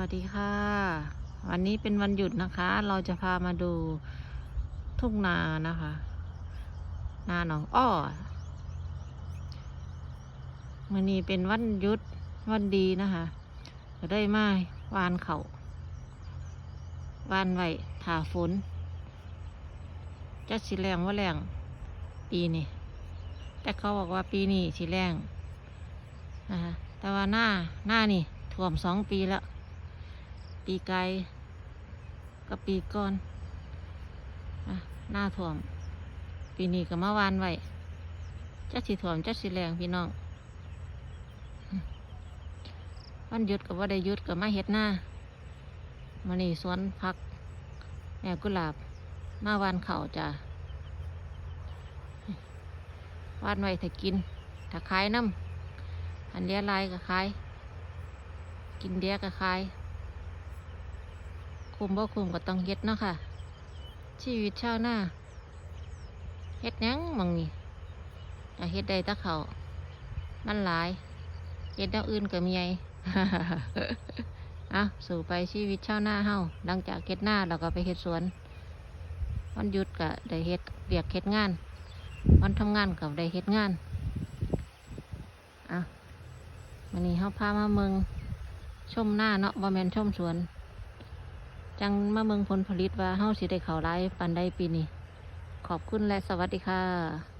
วัสดีค่ะ วันนี้เป็นวันหยุดนะคะ เราจะพามาดูทุ่งนานะคะ นาหนองอ้อวันนี้เป็นวันหยุดวันดีนะคะก็ได้มาวานเขาวานไว้ถาฝนจะสิแรงว่าแรงปีนี้แต่เขาบอกว่าปีนี้สิแรงนะคะแต่ว่าหน้าหน้านี่ท่วมสองปีแล้ว ปีไกลกับปีก่อนหน้าถ่วม ปีนี้ก็มาวานไว้จักสิถ่วมจักสิแรงพี่น้องวันหยุดกับว่าได้หยุดกับมาเฮ็ดหน้ามานี่สวนพักแม่กุหลาบ มาวานเข่าจ้ะวานไว้ถ้ากินถ้าขายน้ำอันเดียลายก็ขาย กินเดียก็ขายคุ มบ่คุมก็ต้องเฮ็ดเนาะค่ะ ชีวิตชาวนาเฮ็ดยังมังนี่เฮ็ดได้ตะเขามันหลายเฮ็ดแนวอื่นก็มีไงอะสู่ไปชีวิตชาวนาเฮาหลังจากเฮ็ดหน้าเราก็ไปเฮ็ดสวนวันหยุดก็ได้เฮ็ดเบียกเฮ็ดงาน วันทำงานก็ได้เฮ็ดงานอะวันนี้เฮาพามาเมืองชมหน้าเนาะบ่แม่นชมสวน จังมาเมืองผลผลิตว่าเฮาสิได้เขาไล่ปันได้ปีนี้ ขอบคุณและสวัสดีค่ะ